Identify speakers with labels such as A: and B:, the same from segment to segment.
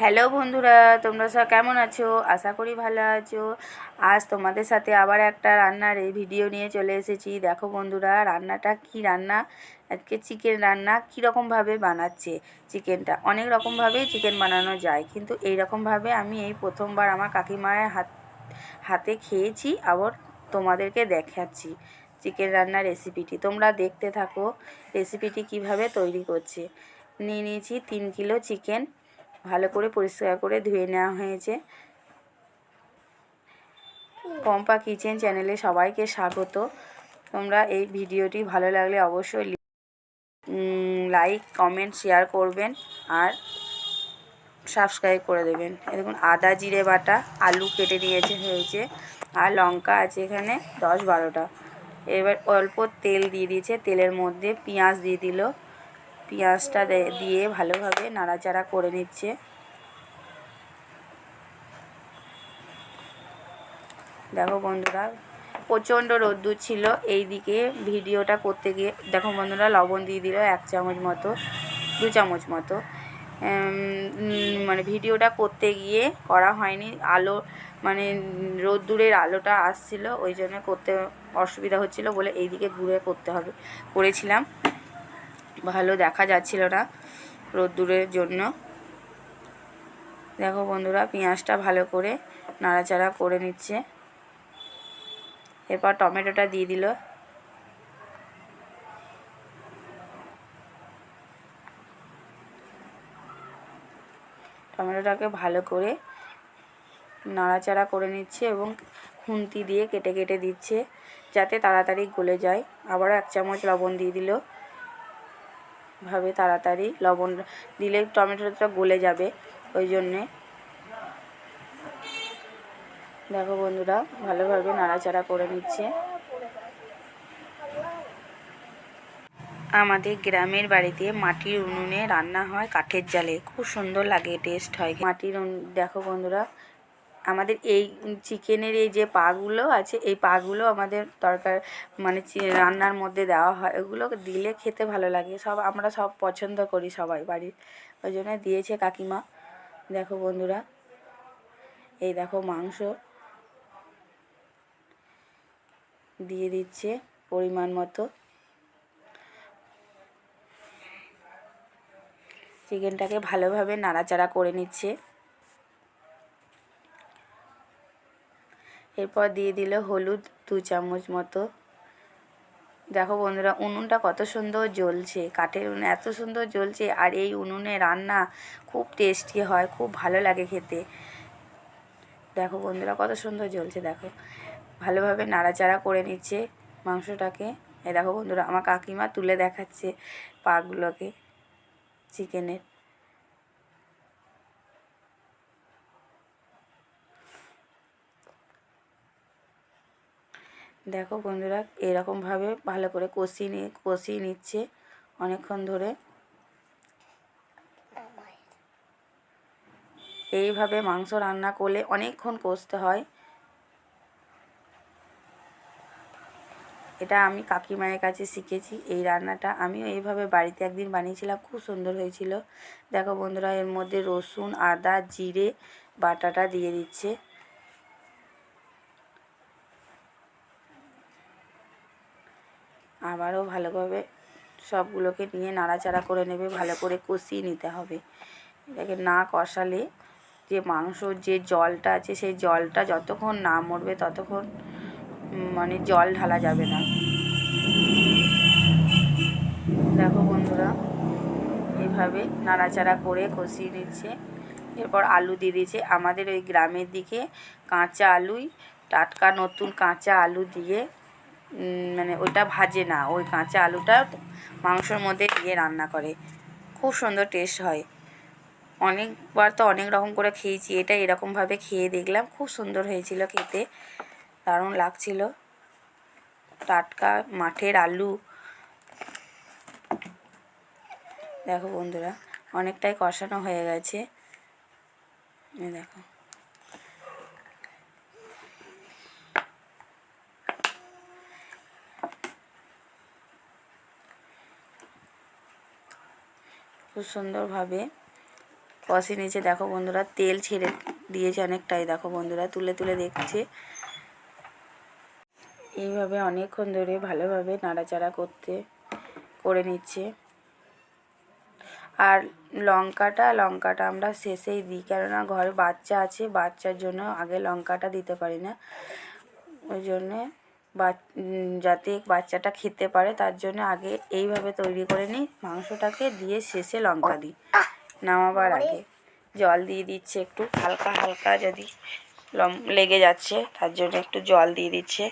A: Hello বন্ধুরা, তোমরা সব কেমন আছো? আশা করি ভালো আছো। আজ তোমাদের সাথে আবার একটা রান্নার এই ভিডিও নিয়ে চলে এসেছি। দেখো বন্ধুরা, রান্নাটা কি রান্না? আজকে চিকেন রান্না কীরকমভাবে বানাচ্ছে চিকেনটা অনেক রকমভাবেই চিকেন বানানো যায়, কিন্তু এই রকমভাবে আমি এই প্রথমবার আমার কাকিমায়ের হাত, হাতে খেয়েছি, আবার তোমাদেরকে দেখাচ্ছি চিকেন রান্নার রেসিপিটি তোমরা দেখতে থাকো রেসিপিটি কীভাবে তৈরি করছে। নিয়ে নিয়েছি তিন কিলো চিকেন ভালো করে পরিষ্কার করে ধুয়ে নেওয়া হয়েছে। পম্পা কিচেন চ্যানেলে সবাইকে স্বাগত। তোমরা এই ভিডিওটি ভালো লাগলে অবশ্যই লাইক কমেন্ট শেয়ার করবেন আর সাবস্ক্রাইব করে দেবেন। দেখুন, আদা জিরে বাটা, আলু কেটে নিয়েছে হয়েছে আর লঙ্কা আছে এখানে দশ বারোটা। এবার অল্প তেল দিয়ে দিয়েছে। তেলের মধ্যে পেঁয়াজ দিয়ে দিল। পেঁয়াজটা দিয়ে ভালোভাবে নাড়াচাড়া করে নিচ্ছে। দেখো বন্ধুরা, প্রচণ্ড রোদ্দুর ছিল এই দিকে ভিডিওটা করতে গিয়ে, দেখো বন্ধুরা, লবণ দিয়ে দিল এক চামচ মতো, দু চামচ মতো। মানে ভিডিওটা করতে গিয়ে করা হয়নি, আলো মানে রোদ্দুরের আলোটা আসছিল, ওই জন্য করতে অসুবিধা হচ্ছিল বলে এই দিকে ঘুরে করতে হবে, করেছিলাম। ভালো দেখা যাচ্ছিল না রোদ্দুরের জন্য। দেখো বন্ধুরা, পেঁয়াজটা ভালো করে নাড়াচাড়া করে নিচ্ছে। এরপর টমেটোটা দিয়ে দিল। টমেটোটাকে ভালো করে নাড়াচাড়া করে নিচ্ছে এবং খুন্তি দিয়ে কেটে কেটে দিচ্ছে, যাতে তাড়াতাড়ি গলে যায়। আবারও এক চামচ লবণ দিয়ে দিল। ভাবে তাড়াতাড়ি লবণ দিলে টমেটোটা গলে যাবে, ওই জন্যে। দেখো বন্ধুরা, ভালোভাবে নাড়াচাড়া করে নিচ্ছে। আমাদের গ্রামের বাড়িতে মাটির উনুনে রান্না হয় কাঠের জালে। খুব সুন্দর লাগে টেস্ট হয়। মাটির দেখো বন্ধুরা আমাদের এই চিকেনের এই যে পাগুলো আছে, এই পাগুলো আমাদের তরকার মানে রান্নার মধ্যে দেওয়া হয় এগুলো দিলে খেতে ভালো লাগে। সব, আমরা সব পছন্দ করি সবাই বাড়ির। ওই জন্য দিয়েছে কাকিমা। দেখো বন্ধুরা, এই দেখো মাংস। দিয়ে দিচ্ছে পরিমাণ মতো। চিকেনটাকে ভালোভাবে নাড়াচাড়া করে নিচ্ছে। এরপর দিয়ে দিল হলুদ দু চামচ মতো। দেখো বন্ধুরা, উনুনটা কত সুন্দর জ্বলছে, কাঠের উনুন এত সুন্দর জ্বলছে, আর এই উনুনে রান্না খুব টেস্টি হয়, খুব ভালো লাগে খেতে। দেখো বন্ধুরা, কত সুন্দর জ্বলছে, দেখো। ভালোভাবে নাড়াচাড়া করে নিচ্ছে মাংসটাকে। এ দেখো বন্ধুরা, আমার কাকিমা তুলে দেখাচ্ছে পাগুলোকে চিকেনের। দেখো বন্ধুরা, এরকমভাবে ভালো করে কষিয়ে নিয়ে কষিয়ে নিচ্ছে অনেকক্ষণ ধরে। এইভাবে মাংস রান্না করলে অনেকক্ষণ কষতে হয়। এটা আমি কাকিমায়ের কাছে শিখেছি, এই রান্নাটা আমিও এইভাবে বাড়িতে একদিন বানিয়েছিলাম, খুব সুন্দর হয়েছিল। দেখো বন্ধুরা, এর মধ্যে রসুন, আদা, জিরে, বাটাটা দিয়ে দিচ্ছে। আবারও ভালোভাবে সবগুলোকে নিয়ে নাড়াচাড়া করে নেবে, ভালো করে কষিয়ে নিতে হবে। এটাকে না কষালে যে মাংসর যে জলটা আছে, সেই জলটা যতক্ষণ না মরবে ততক্ষণ মানে জল ঢালা যাবে না। দেখো বন্ধুরা, এভাবে নাড়াচাড়া করে কষিয়ে নিচ্ছে। এরপর আলু দিয়ে দিয়েছে। আমাদের ওই গ্রামের দিকে কাঁচা আলুই, টাটকা নতুন কাঁচা আলু দিয়ে মানে ওইটা ভাজে না। ওই কাঁচা আলুটা মাংসর মধ্যে দিয়ে রান্না করে। খুব সুন্দর টেস্ট হয়। অনেকবার তো অনেক রকম করে খেয়েছি। এটা এরকমভাবে খেয়ে দেখলাম। খুব সুন্দর হয়েছিল খেতে। দারুণ লাগছিল। টাটকা মাঠের আলু। দেখো বন্ধুরা, অনেকটাই কষানো হয়ে গেছে। দেখো। খুব সুন্দরভাবে কষে নিচে দেখো বন্ধুরা, তেল ছেড়ে দিয়েছে অনেকটাই। দেখো বন্ধুরা, তুলে তুলে দেখছে। এইভাবে অনেকক্ষণ ধরে ভালোভাবে নাড়াচাড়া করতে, করে নিচ্ছে। আর লঙ্কাটা লঙ্কাটা আমরা শেষেই দিই, কেননা ঘরে বাচ্চা আছে, বাচ্চার জন্য আগে লঙ্কাটা দিতে পারি না। ওই জন্যে উম, যাতে বাচ্চাটা খেতে পারে তার জন্য আগে এইভাবে তৈরি করে নিই। মাংসটাকে দিয়ে শেষে লঙ্কা দিই নামাবার আগে। জল দিয়ে দিচ্ছে একটু হালকা হালকা যদি লম লেগে যাচ্ছে তার জন্য একটু জল দিয়ে দিচ্ছে।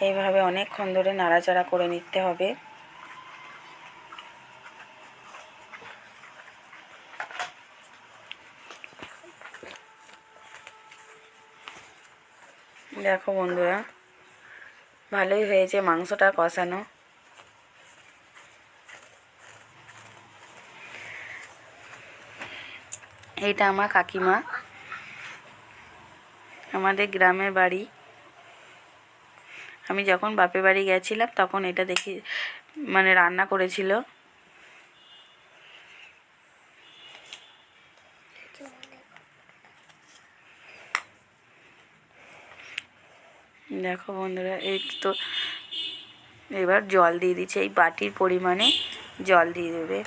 A: এইভাবে অনেকক্ষণ ধরে নাড়াচাড়া করে নিতে হবে। দেখো বন্ধুরা, ভালোই হয়েছে মাংসটা কষানো। এইটা আমার কাকিমা, আমাদের গ্রামের বাড়ি। আমি যখন বাপের বাড়ি গেছিলাম, তখন এটা দেখি মানে রান্না করেছিল। দেখো বন্ধুরা, এই তো এবার জল দিয়ে দিচ্ছে, এই বাটির পরিমাণে জল দিয়ে দেবে।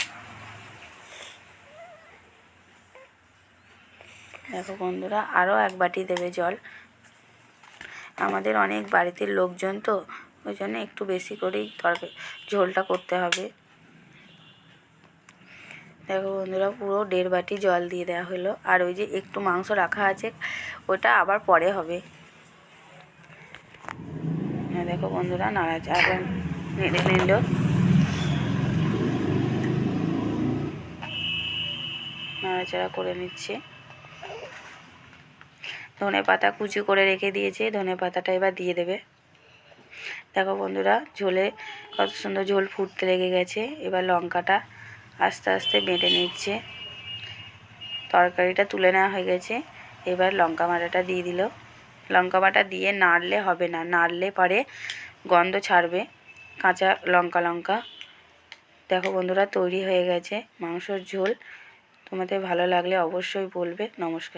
A: দেখো বন্ধুরা আরও এক বাটি দেবে জল। আমাদের অনেক বাড়িতে লোকজন তো, ওই জন্য একটু বেশি করেই তরকারি, ঝোলটা করতে হবে। দেখো বন্ধুরা, পুরো দেড় বাটি জল দিয়ে দেওয়া হলো। আর ওই যে একটু মাংস রাখা আছে, ওটা আবার পরে হবে। দেখো বন্ধুরা নাড়াচাড়া নেড়ে নিল। নাড়াচাড়া করে নিচ্ছে। ধনে পাতা কুচি করে রেখে দিয়েছে, ধনে পাতাটা এবার দিয়ে দেবে। দেখো বন্ধুরা, ঝোলে কত সুন্দর ঝোল ফুটতে লেগে গেছে, এবার লঙ্কাটা আস্তে আস্তে বেটে নিচ্ছে। তরকারিটা তুলে নেওয়া হয়ে গেছে, এবার লঙ্কা বাটাটা দিয়ে দিল। লঙ্কা বাটা দিয়ে নাড়লে হবে না। নাড়লে পরে গন্ধ ছাড়বে। কাঁচা লঙ্কা লঙ্কা। দেখো বন্ধুরা, তৈরি হয়ে গেছে মাংসর ঝোল। তোমাদের ভালো লাগলে অবশ্যই বলবে। নমস্কার।